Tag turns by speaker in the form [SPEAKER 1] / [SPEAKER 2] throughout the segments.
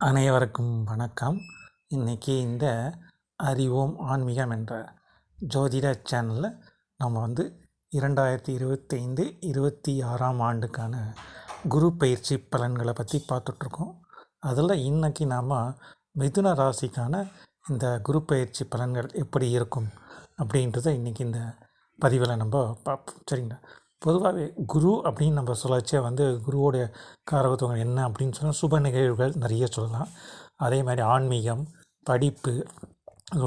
[SPEAKER 1] அனைவருக்கும் வணக்கம். இன்றைக்கி இந்த அறிவோம் ஆன்மீகம் என்ற ஜோதிட சேனலில் நம்ம வந்து இரண்டாயிரத்தி இருபத்தைந்து இருபத்தி ஆறாம் ஆண்டுக்கான குரு பயிற்சி பலன்களை பற்றி பார்த்துட்ருக்கோம். அதில் இன்றைக்கி நாம் மிதுன ராசிக்கான இந்த குரு பயிற்சி பலன்கள் எப்படி இருக்கும் அப்படின்றத இன்றைக்கி இந்த பதிவில் நம்ம பார்ப்போம். சரிங்களா? பொதுவாகவே குரு அப்படின்னு நம்ம சொல்லச்சே வந்து குருவோடைய காரகத்துவங்கள் என்ன அப்படின்னு சொன்னால் சுப நிகழ்வுகள் நிறைய சொல்லலாம். அதே மாதிரி ஆன்மீகம் படிப்பு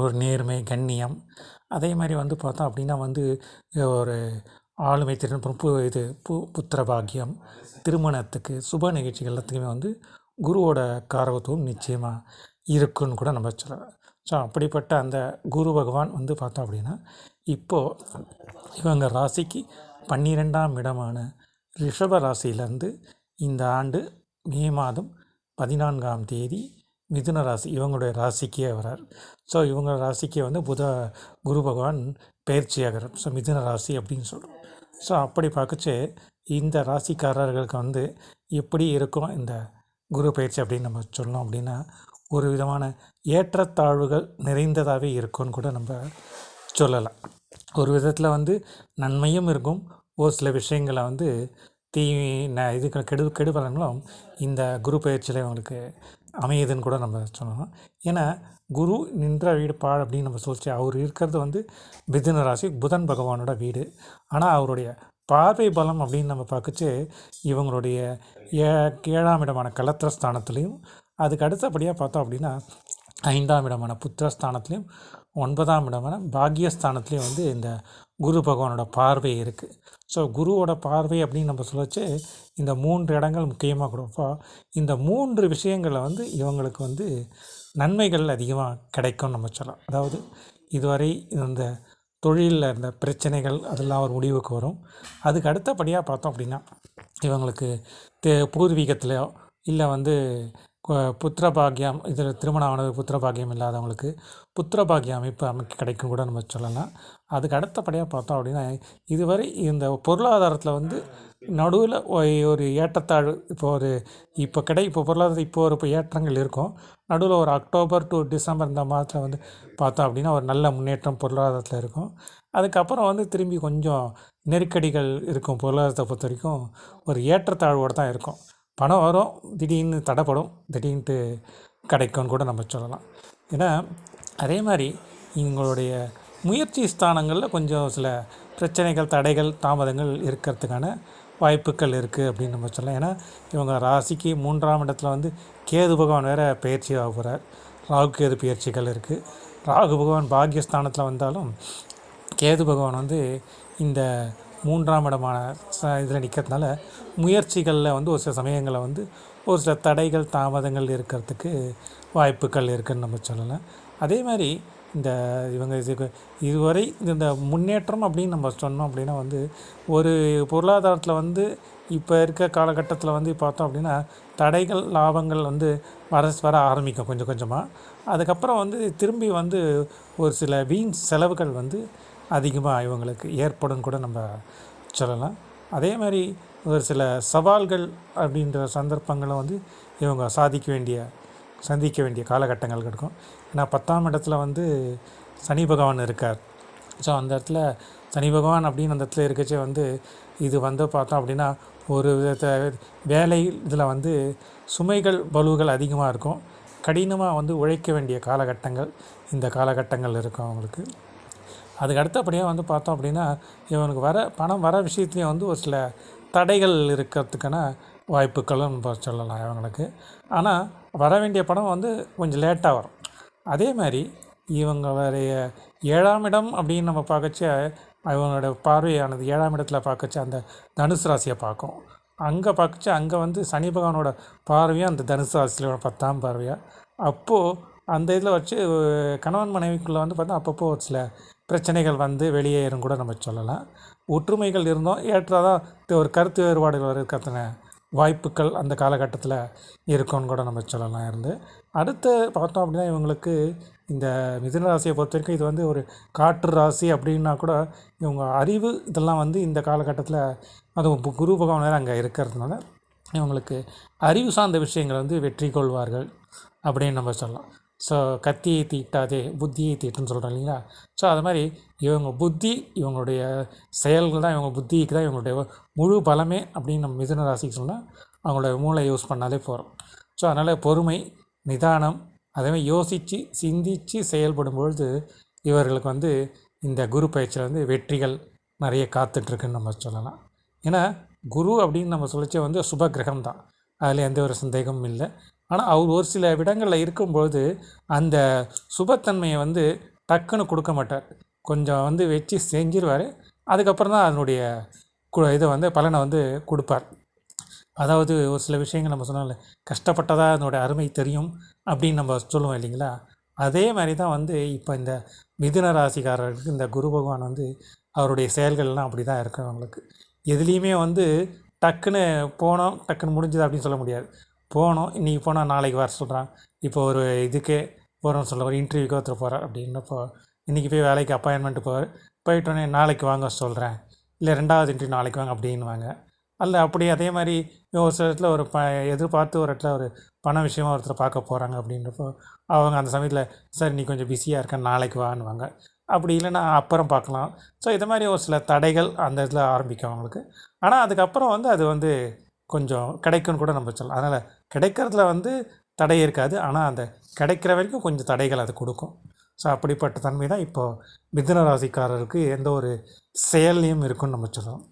[SPEAKER 1] ஒரு நேர்மை கண்ணியம். அதே மாதிரி வந்து பார்த்தோம் அப்படின்னா வந்து ஒரு ஆளுமை திறன் பு இது பு புத்திர பாக்கியம் திருமணத்துக்கு சுப நிகழ்ச்சிகள் எல்லாத்துக்குமே வந்து குருவோட காரகத்துவம் நிச்சயமாக இருக்குன்னு கூட நம்ம சொல்லலாம். ஸோ அப்படிப்பட்ட அந்த குரு பகவான் வந்து பார்த்தோம் அப்படின்னா இப்போது இவங்க ராசிக்கு பன்னிரெண்டாம் இடமான ரிஷபராசியிலிருந்து இந்த ஆண்டு மே மாதம் பதினான்காம் தேதி மிதுன ராசி இவங்களுடைய ராசிக்கே வரார். ஸோ இவங்க ராசிக்கே வந்து புத குரு பகவான் பயிற்சியாகிறார் ஸோ மிதுன ராசி அப்படின்னு சொல்கிறோம் ஸோ அப்படி பார்க்கச்சு இந்த ராசிக்காரர்களுக்கு வந்து எப்படி இருக்கும் இந்த குரு பயிற்சி அப்படின்னு நம்ம சொல்லணும் அப்படின்னா ஒரு விதமான ஏற்றத்தாழ்வுகள் நிறைந்ததாகவே இருக்கும்னு கூட நம்ம சொல்லலாம். ஒரு விதத்தில் வந்து நன்மையும் இருக்கும். ஒரு சில விஷயங்களை வந்து தீ ந இது கெடு கெடுபலன்களும் இந்த குரு பயிற்சியில் இவங்களுக்கு அமையுதுன்னு கூட நம்ம சொல்லலாம். ஏன்னா குரு நின்ற வீடு பாழ் அப்படின்னு நம்ம சொல்லிச்சு. அவர் இருக்கிறது வந்து மிதுன ராசி புதன் பகவானோட வீடு. ஆனால் அவருடைய பார்வை பலம் அப்படின்னு நம்ம பார்க்கச்சு இவங்களுடைய ஏ ஏழாம் இடமான கலத்திரஸ்தானத்துலேயும் அதுக்கு அடுத்தபடியாக பார்த்தோம் அப்படின்னா ஐந்தாம் இடமான புத்திரஸ்தானத்துலேயும் ஒன்பதாம் இடமான பாக்யஸ்தானத்துலேயும் வந்து இந்த குரு பகவானோட பார்வை இருக்குது ஸோ குருவோட பார்வை அப்படின்னு நம்ம சொல்லச்சு இந்த மூன்று இடங்கள் முக்கியமாக கொடுப்போம் இந்த மூன்று விஷயங்களை வந்து இவங்களுக்கு வந்து நன்மைகள் அதிகமாக கிடைக்கும்னு நம்ம சொல்லலாம். அதாவது இதுவரை இந்த தொழிலில் இருந்த பிரச்சனைகள் அதெல்லாம் ஒரு முடிவுக்கு வரும். அதுக்கு அடுத்தபடியாக பார்த்தோம் அப்படின்னா இவங்களுக்கு தே பூர்வீகத்திலையோ இல்லை வந்து புத்திர பாக்கியம் இதில் திருமணம் ஆனது புத்திர பாக்கியம் இல்லாதவங்களுக்கு புத்திர பாக்கிய அமைப்பு அமைக்க கிடைக்கும் கூட நம்ம சொல்லலாம். அதுக்கு அடுத்தபடியாக பார்த்தோம் அப்படின்னா இதுவரை இந்த பொருளாதாரத்தில் வந்து நடுவில் ஒரு ஏற்றத்தாழ்வு இப்போ ஒரு இப்போ கிடை இப்போ பொருளாதார இப்போ ஒரு இப்போ ஏற்றங்கள் இருக்கும். நடுவில் ஒரு அக்டோபர் டு டிசம்பர் இந்த மாதத்தில் வந்து பார்த்தோம் அப்படின்னா ஒரு நல்ல முன்னேற்றம் பொருளாதாரத்தில் இருக்கும். அதுக்கப்புறம் வந்து திரும்பி கொஞ்சம் நெருக்கடிகள் இருக்கும் பொருளாதாரத்தை பொறுத்த வரைக்கும். ஒரு ஏற்றத்தாழ்வோடு தான் இருக்கும். பணம் வரும் திடீர்னு தடைப்படும் திடீர்னுட்டு கிடைக்கும்னு கூட நம்ம சொல்லலாம். ஏன்னா அதே மாதிரி எங்களுடைய முயற்சி ஸ்தானங்களில் கொஞ்சம் சில பிரச்சனைகள் தடைகள் தாமதங்கள் இருக்கிறதுக்கான வாய்ப்புகள் இருக்குது அப்படின்னு நம்ம சொல்லலாம். ஏன்னா இவங்க ராசிக்கு மூன்றாம் இடத்துல வந்து கேது பகவான் வேறு பயிற்சி ஆக போகிறார் ராகு கேது பயிற்சிகள் இருக்குது ராகு பகவான் பாக்யஸ்தானத்தில் வந்தாலும் கேது பகவான் வந்து இந்த மூன்றாம் இடமான ச இதில் நிற்கிறதுனால முயற்சிகளில் வந்து ஒரு சில சமயங்களில் வந்து ஒரு சில தடைகள் தாமதங்கள் இருக்கிறதுக்கு வாய்ப்புகள் இருக்குதுன்னு நம்ம சொல்லலாம். அதே மாதிரி இந்த இவங்க இதுக்கு இதுவரை இந்த முன்னேற்றம் அப்படின்னு நம்ம சொன்னோம் அப்படின்னா வந்து ஒரு பொருளாதாரத்தில் வந்து இப்போ இருக்க காலகட்டத்தில் வந்து பார்த்தோம் அப்படின்னா தடைகள் லாபங்கள் வந்து வர வர ஆரம்பிக்கும் கொஞ்சம் கொஞ்சமாக. அதுக்கப்புறம் வந்து திரும்பி வந்து ஒரு சில வீண் செலவுகள் வந்து அதிகமாக இவங்களுக்கு ஏற்படும் கூட நம்ம சொல்லலாம். அதே மாதிரி ஒரு சில சவால்கள் அப்படின்ற சந்தர்ப்பங்களை வந்து இவங்க சாதிக்க வேண்டிய சந்திக்க வேண்டிய காலகட்டங்கள் கிடைக்கும் ஏன்னா பத்தாம் இடத்துல வந்து சனி பகவான் இருக்கார். ஸோ அந்த இடத்துல சனி பகவான் அப்படின்னு அந்த இடத்துல இருக்கச்சே வந்து இது வந்து பார்த்தோம் அப்படின்னா ஒரு விதத்தை வேலை இதில் வந்து சுமைகள் பலுவுகள் அதிகமாக இருக்கும். கடினமாக வந்து உழைக்க வேண்டிய காலகட்டங்கள் இந்த காலகட்டங்கள் இருக்கும் அவங்களுக்கு. அதுக்கு அடுத்தபடியாக வந்து பார்த்தோம் அப்படின்னா இவனுக்கு வர பணம் வர விஷயத்துலேயும் வந்து ஒரு சில தடைகள் இருக்கிறதுக்கான வாய்ப்புகளும் நம்ம சொல்லலாம் இவங்களுக்கு. ஆனால் வர வேண்டிய படம் வந்து கொஞ்சம் லேட்டாக வரும். அதே மாதிரி இவங்களுடைய ஏழாம் இடம் அப்படின்னு நம்ம பார்க்கச்ச இவங்களோட பார்வையானது ஏழாம் இடத்துல பார்க்கச்ச அந்த தனுசு ராசியை பார்க்கும். அங்கே பார்க்கச்ச அங்கே வந்து சனி பகவானோட பார்வையும் அந்த தனுசு ராசியோட பத்தாம் பார்வையாக அப்போது அந்த இதில் வச்சு கணவன் மனைவிக்குள்ளே வந்து பார்த்தா அப்பப்போ ஒரு சில பிரச்சனைகள் வந்து வெளியேறும் கூட நம்ம சொல்லலாம். ஒற்றுமைகள் இருந்தோம். ஏற்றாதான் ஒரு கருத்து வேறுபாடுகள் இருக்கிறதுன வாய்ப்புகள் அந்த காலகட்டத்தில் இருக்கும்னு கூட நம்ம சொல்லலாம் இருந்து. அடுத்து பார்த்தோம் அப்படின்னா இவங்களுக்கு இந்த மிதுன ராசியை பொறுத்த வரைக்கும் இது வந்து ஒரு காற்று ராசி அப்படின்னா கூட இவங்க அறிவு இதெல்லாம் வந்து இந்த காலகட்டத்தில் அதுவும் குரு பகவான் வேறு அங்கே இருக்கிறதுனால இவங்களுக்கு அறிவு சார்ந்த விஷயங்கள் வந்து வெற்றி கொள்வார்கள் அப்படின்னு நம்ம சொல்லலாம். ஸோ கத்தியை தீட்டாதே புத்தியை தீட்டுன்னு சொல்கிறோம் இல்லைங்களா? ஸோ அது மாதிரி இவங்க புத்தி இவங்களுடைய செயல்கள் தான் இவங்க புத்திக்கு தான் இவங்களுடைய முழு பலமே அப்படின்னு நம்ம மிதுன ராசிக்கு சொன்னால் அவங்களோட மூளை யூஸ் பண்ணாலே போகிறோம் ஸோ அதனால் பொறுமை நிதானம் அதேமாதிரி யோசித்து சிந்தித்து செயல்படும் பொழுது இவர்களுக்கு வந்து இந்த குரு பயிற்சியில் வந்து வெற்றிகள் நிறைய காத்துட்ருக்குன்னு நம்ம சொல்லலாம். ஏன்னா குரு அப்படின்னு நம்ம சொல்லிச்சே வந்து சுப கிரகம் தான். அதில் எந்த ஒரு சந்தேகமும் இல்லை. ஆனால் அவர் ஒரு சில இடங்களில் இருக்கும்பொழுது அந்த சுபத்தன்மையை வந்து டக்குன்னு கொடுக்க மாட்டார். கொஞ்சம் வந்து வச்சு செஞ்சிருவார். அதுக்கப்புறம் தான் அதனுடைய கு இதை வந்து பலனை வந்து கொடுப்பார். அதாவது ஒரு சில விஷயங்கள் நம்ம சொன்னால கஷ்டப்பட்டதாக அதனுடைய அருமை தெரியும் அப்படின்னு நம்ம சொல்லுவோம் இல்லைங்களா? அதே மாதிரி தான் வந்து இப்போ இந்த மிதுன ராசிக்காரர்களுக்கு இந்த குரு பகவான் வந்து அவருடைய செயல்கள்லாம் அப்படி தான் இருக்கும் அவங்களுக்கு. எதுலேயுமே வந்து டக்குன்னு போனோம் டக்குன்னு முடிஞ்சது அப்படின்னு சொல்ல முடியாது. போனோம் இன்றைக்கி போனால் நாளைக்கு வர சொல்கிறான் இப்போ ஒரு இதுக்கே போகிறோம்னு சொல்ல ஒரு இன்டர்வியூக்கு ஒருத்தர் போகிறார் அப்படின்னப்போ இன்றைக்கி போய் வேலைக்கு அப்பாயின்மெண்ட் போவார் போயிட்டோன்னே நாளைக்கு வாங்க சொல்கிறேன் இல்லை ரெண்டாவது இன்டர்வியூ நாளைக்கு வாங்க அப்படின்வாங்க அல்ல அப்படி அதே மாதிரி ஒரு சில இடத்துல ஒரு ப எதிர்பார்த்து ஒரு இடத்துல ஒரு பண விஷயமா ஒருத்தர் பார்க்க போகிறாங்க அப்படின்றப்போ அவங்க அந்த சமயத்தில் சார் நீ கொஞ்சம் பிஸியாக இருக்கேன் நாளைக்கு வான்னுவாங்க. அப்படி இல்லைன்னா அப்புறம் பார்க்கலாம். ஸோ இது மாதிரி ஒரு சில தடைகள் அந்த இடத்துல ஆரம்பிக்கும் அவங்களுக்கு. ஆனால் அதுக்கப்புறம் வந்து அது வந்து கொஞ்சம் கிடைக்கும்னு கூட நம்ம சொல்லலாம். அதனால் கிடைக்கிறதுல வந்து தடை இருக்காது. ஆனால் அந்த கிடைக்கிற வரைக்கும் கொஞ்சம் தடைகள் அது கொடுக்கும். ஸோ அப்படிப்பட்ட தன்மை தான் இப்போது மிதுன ராசிக்காரருக்கு எந்த ஒரு செயல்லையும் இருக்குன்னு நம்ம சொல்லலாம்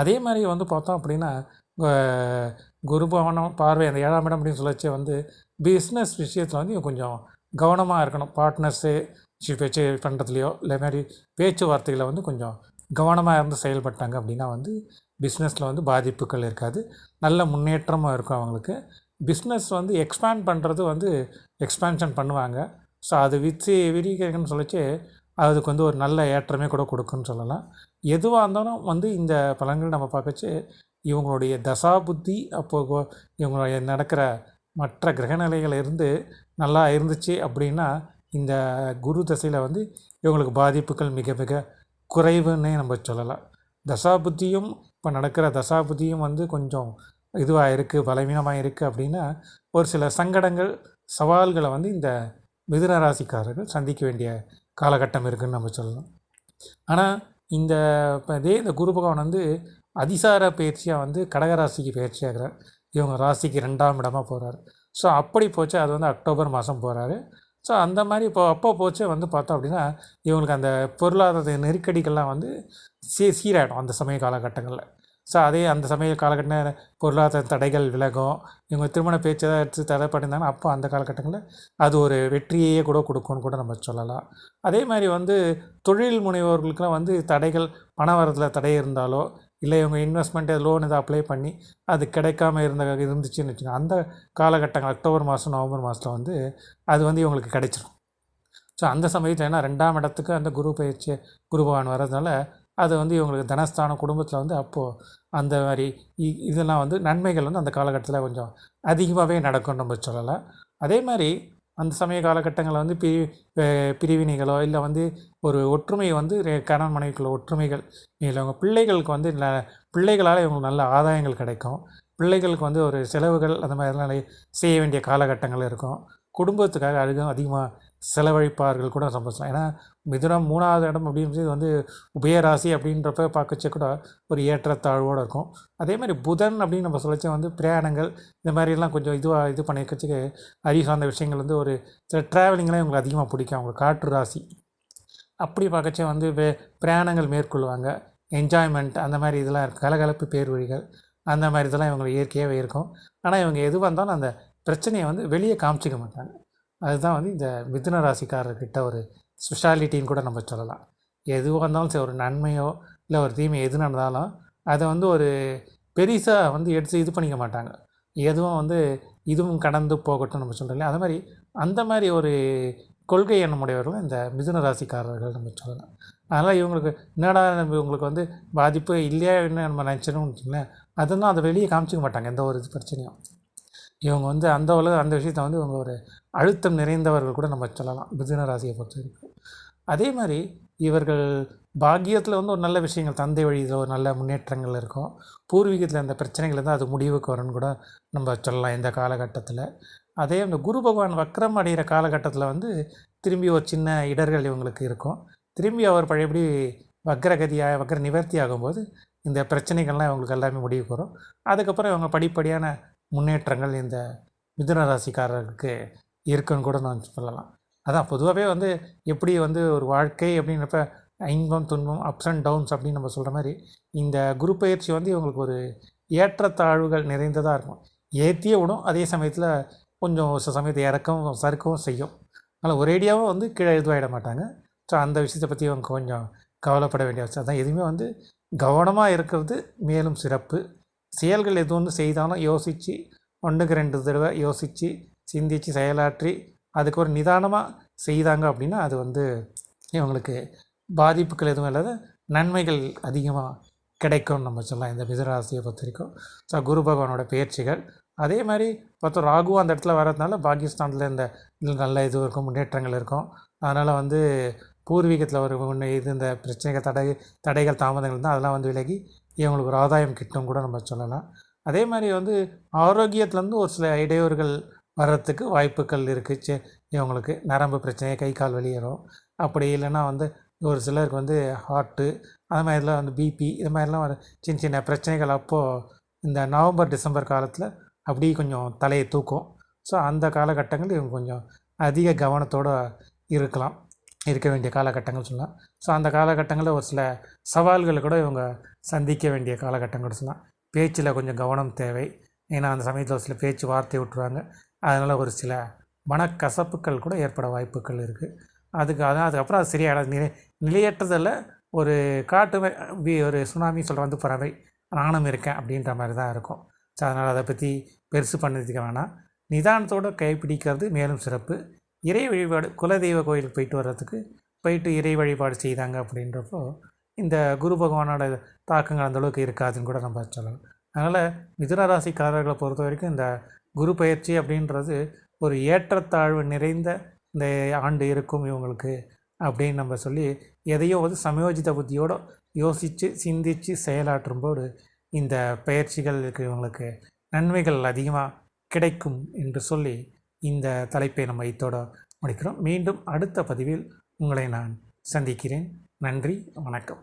[SPEAKER 1] அதே மாதிரி வந்து பார்த்தோம் அப்படின்னா குரு பவனம் பார்வை அந்த ஏழாம் இடம் அப்படின்னு சொல்லச்சே வந்து பிஸ்னஸ் விஷயத்தில் வந்து கொஞ்சம் கவனமாக இருக்கணும். பார்ட்னர்ஸு பேச்சு பண்ணுறதுலையோ இல்லை மாதிரி பேச்சுவார்த்தைகளை வந்து கொஞ்சம் கவனமாக இருந்து செயல்பட்டாங்க அப்படின்னா வந்து பிஸ்னஸில் வந்து பாதிப்புகள் இருக்காது. நல்ல முன்னேற்றமாக இருக்கும் அவங்களுக்கு. பிஸ்னஸ் வந்து எக்ஸ்பேண்ட் பண்ணுறது வந்து எக்ஸ்பேன்ஷன் பண்ணுவாங்க. ஸோ அது வித்து விரிக்கிறதுன்னு சொல்லிச்சு அதுக்கு வந்து ஒரு நல்ல ஏற்றமே கூட கொடுக்குன்னு சொல்லலாம். எதுவாக இருந்தாலும் வந்து இந்த பலன்கள் நம்ம பார்க்கச்சு இவங்களுடைய தசா புத்தி அப்போ இவங்களுடைய நடக்கிற மற்ற கிரகநிலைகள் இருந்து நல்லா இருந்துச்சு அப்படின்னா இந்த குரு தசையில் வந்து இவங்களுக்கு பாதிப்புகள் மிக மிக குறைவுன்னே நம்ம சொல்லலாம். தசாபுத்தியும் இப்போ நடக்கிற தசாபுதியும் வந்து கொஞ்சம் இதுவாக இருக்குது பலவீனமாக இருக்குது அப்படின்னா ஒரு சில சங்கடங்கள் சவால்களை வந்து இந்த மிதுன ராசிக்காரர்கள் சந்திக்க வேண்டிய காலகட்டம் இருக்குதுன்னு நம்ம சொல்லலாம். ஆனால் இந்த இப்போ இதே இந்த குரு பகவான் வந்து அதிசார பயிற்சியாக வந்து கடகராசிக்கு பயிற்சியாகிறார் இவங்க ராசிக்கு ரெண்டாம் இடமா போகிறாரு ஸோ அப்படி போச்சு அது வந்து அக்டோபர் மாதம் போகிறாரு ஸோ அந்த மாதிரி இப்போ அப்போ போச்சு வந்து பார்த்தோம் அப்படின்னா இவங்களுக்கு அந்த பொருளாதார நெருக்கடிகள்லாம் வந்து சீ சீராயிடும் அந்த சமய காலகட்டங்களில். ஸோ அதே அந்த சமய காலகட்ட பொருளாதார தடைகள் விலகும். இவங்க திருமண பேச்சு ஏதாவது எடுத்து தடை பண்ணியிருந்தாங்கன்னா அப்போ அந்த காலகட்டங்களில் அது ஒரு வெற்றியையே கூட கொடுக்கும்னு கூட நம்ம சொல்லலாம். அதே மாதிரி வந்து தொழில் முனைவோர்களுக்கெல்லாம் வந்து தடைகள் பண வரதுல தடை இருந்தாலோ இல்லை இவங்க இன்வெஸ்ட்மெண்ட்டு லோன் எதாவது அப்ளை பண்ணி அது கிடைக்காம இருந்த இருந்துச்சுன்னு வச்சுக்கோங்க. அந்த காலகட்டங்கள் அக்டோபர் மாதம் நவம்பர் மாதத்தில் வந்து அது வந்து இவங்களுக்கு கிடைச்சிரும். ஸோ அந்த சமயத்தில் ஏன்னா ரெண்டாம் இடத்துக்கு அந்த குரு பயிற்சி குரு பகவான் வர்றதுனால அது வந்து இவங்களுக்கு தனஸ்தானம் குடும்பத்தில் வந்து அப்போது அந்த மாதிரி இ- இதெல்லாம் வந்து நன்மைகள் வந்து அந்த காலகட்டத்தில் கொஞ்சம் அதிகமாகவே நடக்கும்னு நம்ம சொல்லலாம். அதே மாதிரி அந்த சமய காலகட்டங்களில் வந்து பிரி பிரிவினைகளோ இல்லை வந்து ஒரு ஒற்றுமை வந்து கணவன் மனைவிக்குள்ள ஒற்றுமைகள் இல்லை அவங்க பிள்ளைகளுக்கு வந்து ந பிள்ளைகளால் இவங்களுக்கு நல்ல ஆதாயங்கள் கிடைக்கும். பிள்ளைகளுக்கு வந்து ஒரு செலவுகள் அந்த மாதிரிலாம் செய்ய வேண்டிய காலகட்டங்கள் இருக்கும். குடும்பத்துக்காக அதிகம் அதிகமாக செலவழிப்பார்கள் கூட சம்பவம் ஏன்னா மிதுனம் மூணாவது இடம் அப்படின்றது வந்து உபயராசி அப்படின்றப்ப பார்க்கச்சே கூட ஒரு ஏற்றத்தாழ்வோடு இருக்கும். அதே மாதிரி புதன் அப்படின்னு நம்ம சொல்லச்சே வந்து பிரயாணங்கள் இந்த மாதிரிலாம் கொஞ்சம் இதுவாக இது பண்ணிக்கச்சுக்கு அறிவு சார்ந்த விஷயங்கள் வந்து ஒரு சில ட்ராவலிங்லாம் இவங்களுக்கு அதிகமாக பிடிக்கும். அவங்க காற்று ராசி. அப்படி பார்க்கச்சே வந்து பிரயாணங்கள் மேற்கொள்வாங்க. என்ஜாய்மெண்ட் அந்த மாதிரி இதெல்லாம் இருக்கும் கலகலப்பு பேர் வழிகள் அந்த மாதிரி இதெல்லாம் இவங்களுக்கு இயற்கையாகவே இருக்கும். ஆனால் இவங்க எதுவாக இருந்தாலும் அந்த பிரச்சனையை வந்து வெளியே காமிச்சிக்க மாட்டாங்க. அதுதான் வந்து இந்த மிதுன ராசிக்காரர்கிட்ட ஒரு ஸ்பெஷாலிட்டின்னு கூட நம்ம சொல்லலாம். எதுவாக இருந்தாலும் சரி ஒரு நன்மையோ இல்லை ஒரு தீமை எது நடந்தாலும் அதை வந்து ஒரு பெரிசாக வந்து எடுத்து இது பண்ணிக்க மாட்டாங்க. எதுவும் வந்து இதுவும் கடந்து போகட்டும் நம்ம சொல்கிறோம் இல்லையா? அது மாதிரி அந்த மாதிரி ஒரு கொள்கை எண்ணமுடையவர்கள் இந்த மிதுன ராசிக்காரர்கள் நம்ம சொல்லலாம். அதனால் இவங்களுக்கு என்னடா நம்ம இவங்களுக்கு வந்து பாதிப்பு இல்லையா என்ன நம்ம நினச்சிடணும்னு வச்சிங்களேன் அதெல்லாம் அதை வெளியே காமிச்சிக்க மாட்டாங்க. எந்த ஒரு இது பிரச்சனையும். இவங்க வந்து அந்த உலக அந்த விஷயத்த வந்து இவங்க ஒரு அழுத்தம் நிறைந்தவர்கள் கூட நம்ம சொல்லலாம். மிதுன ராசியை பொறுத்த வரைக்கும். அதே மாதிரி இவர்கள் பாக்கியத்தில் வந்து ஒரு நல்ல விஷயங்கள் தந்தை வழியில் ஒரு நல்ல முன்னேற்றங்கள் இருக்கும். பூர்வீகத்தில் அந்த பிரச்சனைகள் இருந்தால் அது முடிவுக்கு வரும்னு கூட நம்ம சொல்லலாம் இந்த காலகட்டத்தில். அதே அந்த குரு பகவான் வக்ரம் அடைகிற காலகட்டத்தில் வந்து திரும்பி ஒரு சின்ன இடர்கள் இவங்களுக்கு இருக்கும். திரும்பி அவர் பழையபடி வக்ரகதியாக வக்ர நிவர்த்தி ஆகும்போது இந்த பிரச்சனைகள்லாம் இவங்களுக்கு எல்லாமே முடிவுக்கு வரும். அதுக்கப்புறம் இவங்க படிப்படியான முன்னேற்றங்கள் இந்த மிதுன ராசிக்காரருக்கு இருக்குன்னு கூட நான் சொல்லலாம். அதான் பொதுவாகவே வந்து எப்படி வந்து ஒரு வாழ்க்கை அப்படின்றப்ப இன்பம் துன்பம் அப்ஸ் அண்ட் டவுன்ஸ் அப்படின்னு நம்ம சொல்கிற மாதிரி இந்த குரு பயிற்சி வந்து இவங்களுக்கு ஒரு ஏற்றத்தாழ்வுகள் நிறைந்ததாக இருக்கும். ஏற்றியே விடும் அதே சமயத்தில் கொஞ்சம் சில சமயத்தை இறக்கவும் சறுக்கவும் செய்யும். அதனால் ஒரேடியாகவும் வந்து கீழே இதுவாகிட மாட்டாங்க. ஸோ அந்த விஷயத்தை பற்றி அவங்க கொஞ்சம் கவலைப்பட வேண்டிய அவசியம். அதான் எதுவுமே வந்து கவனமாக இருக்கிறது மேலும் சிறப்பு. செயல்கள் எது ஒன்று செய்தாலும் யோசித்து ஒன்றுக்கு ரெண்டு தடவை யோசித்து சிந்தித்து செயலாற்றி அதுக்கு ஒரு நிதானமாக செய்தாங்க அப்படின்னா அது வந்து இவங்களுக்கு பாதிப்புகள் எதுவும் இல்லாத நன்மைகள் அதிகமாக கிடைக்கும்னு நம்ம சொல்லலாம். இந்த மிதராசியை பொறுத்த வரைக்கும் ஸோ குரு பகவானோட பயிற்சிகள். அதே மாதிரி பார்த்தோம் ராகுவும் அந்த இடத்துல வர்றதுனால பாகிஸ்தானில் இந்த நல்ல இது இருக்கும் முன்னேற்றங்கள் இருக்கும். அதனால் வந்து பூர்வீகத்தில் ஒரு ஒன்று இது இந்த பிரச்சனைகள் தடை தடைகள் தாமதங்கள் தான் அதெல்லாம் வந்து விலகி இவங்களுக்கு ஒரு ஆதாயம் கிட்டும் கூட நம்ம சொல்லலாம். அதே மாதிரி வந்து ஆரோக்கியத்துலேருந்து ஒரு சில இடையூறுகள் வர்றதுக்கு வாய்ப்புகள் இருக்குது. சே இவங்களுக்கு நரம்பு பிரச்சனை கை கால் வெளியேறும் அப்படி இல்லைன்னா வந்து ஒரு சிலருக்கு வந்து ஹார்ட்டு அது மாதிரிலாம் வந்து பிபி இது மாதிரிலாம் ஒரு சின்ன சின்ன பிரச்சனைகள் அப்போது இந்த நவம்பர் டிசம்பர் காலத்தில் அப்படியே கொஞ்சம் தலையை தூக்கும். ஸோ அந்த காலகட்டங்கள் இவங்க கொஞ்சம் அதிக கவனத்தோடு இருக்கலாம். இருக்க வேண்டிய காலகட்டங்கள் சொல்லலாம் ஸோ அந்த காலகட்டங்களில் ஒரு சில சவால்களை கூட இவங்க சந்திக்க வேண்டிய காலகட்டங்கள் சொல்லலாம் பேச்சில் கொஞ்சம் கவனம் தேவை. ஏன்னா அந்த சமயத்தில் ஒரு சில பேச்சு வார்த்தை விட்டுருவாங்க. அதனால் ஒரு சில மனக்கசப்புகள் கூட ஏற்பட வாய்ப்புகள் இருக்குது அதுக்கு அதான் அதுக்கப்புறம் அது சரியாயிடாது நிலை நிலையற்றதில் ஒரு காட்டு ஒரு சுனாமி சொல்கிற வந்து பறவை. நானும் இருக்கேன் அப்படின்ற மாதிரி தான் இருக்கும். ஸோ அதனால் அதை பற்றி பெருசு பண்ணதுக்கு வேணாம். நிதானத்தோடு கைப்பிடிக்கிறது மேலும் சிறப்பு. இறை வழிபாடு குலதெய்வ கோயிலுக்கு போயிட்டு வர்றதுக்கு போயிட்டு இறை வழிபாடு செய்தாங்க அப்படின்றப்போ இந்த குரு பகவானோட தாக்கங்கள் அந்தளவுக்கு இருக்காதுன்னு கூட நம்ம சொல்லலாம். அதனால் மிதுன ராசிக்காரர்களை பொறுத்த வரைக்கும் இந்த குரு பயிற்சி அப்படின்றது ஒரு ஏற்றத்தாழ்வு நிறைந்த இந்த ஆண்டு இருக்கும் இவங்களுக்கு அப்படின்னு நம்ம சொல்லி எதையும் வந்து சமயோஜித புத்தியோடு யோசித்து சிந்தித்து செயலாற்றும்போது இந்த பயிற்சிகளுக்கு இவங்களுக்கு. நன்மைகள் அதிகமாக கிடைக்கும் என்று சொல்லி இந்த தலைப்பை நம்ம இத்தோட முடிக்கிறோம். மீண்டும் அடுத்த பதிவில் உங்களை நான் சந்திக்கிறேன். நன்றி வணக்கம்.